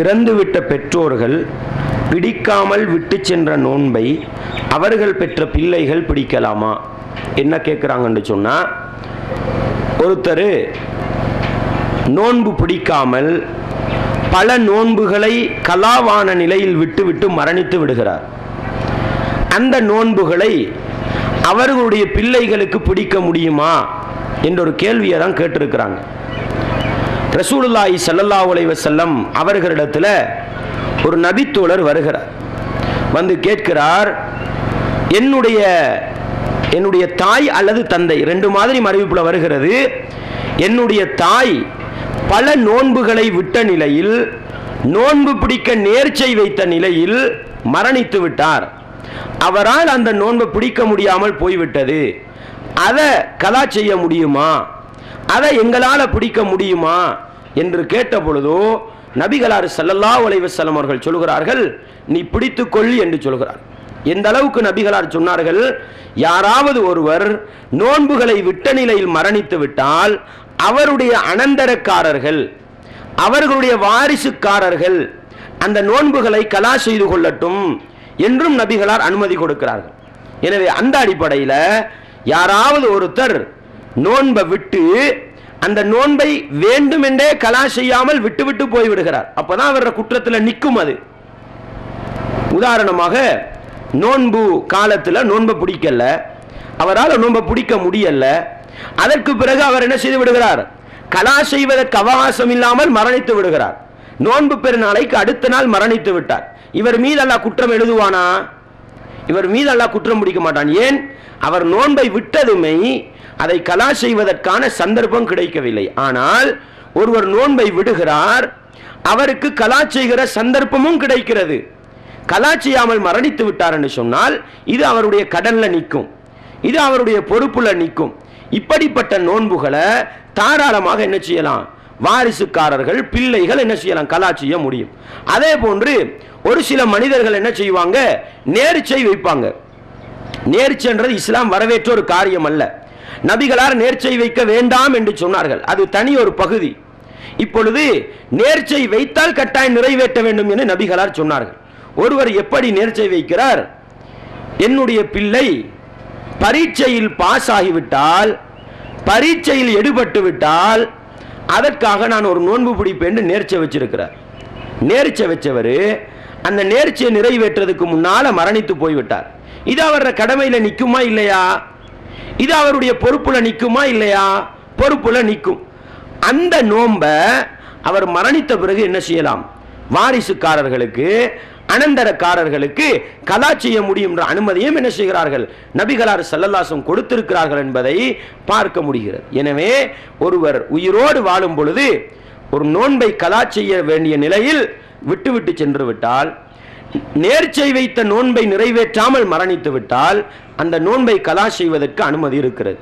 இறந்துவிட்ட பெற்றோர்கள் பிடிக்காமல் விட்டு சென்ற நோன்பை அவர்கள் பெற்ற பிள்ளைகள் பிடிக்கலாமா? என்ன கேட்குறாங்கன்னு சொன்னால் ஒருத்தர் நோன்பு பிடிக்காமல் பல நோன்புகளை கலாவான நிலையில் விட்டுவிட்டு மரணித்து விடுகிறார். அந்த நோன்புகளை அவர்களுடைய பிள்ளைகளுக்கு பிடிக்க முடியுமா? என்ற ஒரு கேள்வியை தான் கேட்டிருக்கிறாங்க. ரசூலுல்லாஹி சல்லல்லா அலைஹி செல்லம் அவர்களிடத்தில் ஒரு நபித்தோழர் வருகிறார். வந்து கேட்கிறார் என்னுடைய என்னுடைய தாய் அல்லது தந்தை ரெண்டு மாதிரி அறிவிப்பில் வருகிறது. என்னுடைய தாய் பல நோன்புகளை விட்ட நிலையில் நோன்பு பிடிக்க நேர்ச்சை வைத்த நிலையில் மரணித்து விட்டார். அவரால் அந்த நோன்பை பிடிக்க முடியாமல் போய்விட்டது. அதை கலா செய்ய முடியுமா? அதை எங்களால் பிடிக்க முடியுமா? என்று கேட்ட பொழுதோ நபிகளார் சல்லல்லா வலைவசல்லம் அவர்கள் சொல்கிறார்கள் நீ பிடித்துக்கொள் என்று சொல்கிறார். எந்த அளவுக்கு நபிகளார் சொன்னார்கள் யாராவது ஒருவர் நோன்புகளை விட்ட நிலையில் மரணித்து விட்டால் அவருடைய அனந்தரக்காரர்கள் அவர்களுடைய வாரிசுக்காரர்கள் அந்த நோன்புகளை கலா செய்து கொள்ளட்டும் என்றும் நபிகளார் அனுமதி கொடுக்கிறார்கள். எனவே அந்த அடிப்படையில் யாராவது ஒருத்தர் நோன்பை விட்டு அந்த நோன்பை வேண்டுமென்றே கலா செய்யாமல் விட்டு விட்டு போய்விடுகிறார் அப்பதான் அவர குற்றத்தில் நிற்கும் அது. உதாரணமாக நோன்பு காலத்தில் நோன்பை பிடிக்கல. அவரால் நோன்பை பிடிக்க முடியல. அதற்கு பிறகு அவர் என்ன செய்து விடுகிறார்? கலா செய்வதற்கு அவகாசம் இல்லாமல் மரணித்து விடுகிறார். நோன்பு பெருநாளைக்கு அடுத்த நாள் மரணித்து விட்டார். இவர் மீது அல்லாஹ் குற்றம் எழுதுவானா? இவர் மீது அல்லாஹ் குற்றம் பிடிக்க மாட்டான். ஏன்? அவர் நோன்பை விட்டதுமே அதை கலா செய்வதற்கான சந்தர்ப்பம் கிடைக்கவில்லை. ஆனால் ஒருவர் நோன்பை விடுகிறார் அவருக்கு கலா செய்கிற சந்தர்ப்பமும் கிடைக்கிறது. கலா செய்யாமல் மரணித்து விட்டார் என்று சொன்னால் இது அவருடைய கடல்ல நிற்கும். இது அவருடைய பொறுப்புல நிற்கும். இப்படிப்பட்ட நோன்புகளை தாராளமாக என்ன செய்யலாம்? வாரிசுக்காரர்கள் பிள்ளைகள் என்ன செய்யலாம்? கலா செய்ய முடியும். அதே போன்று ஒரு சில மனிதர்கள் என்ன செய்வாங்க? நேர்ச்சை வைப்பாங்க. நேர்ச்சைன்றது இஸ்லாம் வரவேற்ற ஒரு காரியம் அல்ல. நபிகளார் நேர்ச்சை வைக்க வேண்டாம் என்று சொன்னார்கள். அது தனி ஒரு பகுதி. இப்பொழுது நேர்ச்சை வைத்தால் கட்டாயம் நிறைவேற்ற வேண்டும் என்று நபிகளார் சொன்னார்கள். ஒருவர் எப்படி நேர்ச்சை வைக்கிறார்? என்னுடைய பிள்ளை பரீட்சையில் பாஸ் ஆகிவிட்டால் பரீட்சையில் எடுபட்டு விட்டால் அதற்காக நான் ஒரு நோன்பு பிடிப்பேன் என்று நேர்ச்சை வச்சிருக்கிறார். நேர்ச்சை வச்சவர் அந்த நேர்ச்சியை நிறைவேற்றதுக்கு முன்னால மரணித்து போய்விட்டார். இது அவர கடமையில நிற்குமா இல்லையா? இது அவருடைய பொறுப்புல நிற்குமா இல்லையா? பொறுப்புல நிற்கும் அந்த நோம்ப அவர் மரணித்த பிறகு என்ன செய்யலாம்? வாரிசுக்காரர்களுக்கு அனந்தரக்காரர்களுக்கு கலா செய்ய முடியும் என்ற அனுமதியும் என்ன செய்கிறார்கள்? நபிகளார் சல்லல்லாசம் கொடுத்திருக்கிறார்கள் என்பதை பார்க்க முடிகிறது. எனவே ஒருவர் உயிரோடு வாழும் பொழுது ஒரு நோன்பை கலா செய்ய வேண்டிய நிலையில் விட்டுவிட்டு சென்று விட்டால் நேர்ச்சை வைத்த நோன்பை நிறைவேற்றாமல் மரணித்து விட்டால் அந்த நோன்பை கலா செய்வதற்கு அனுமதி இருக்கிறது.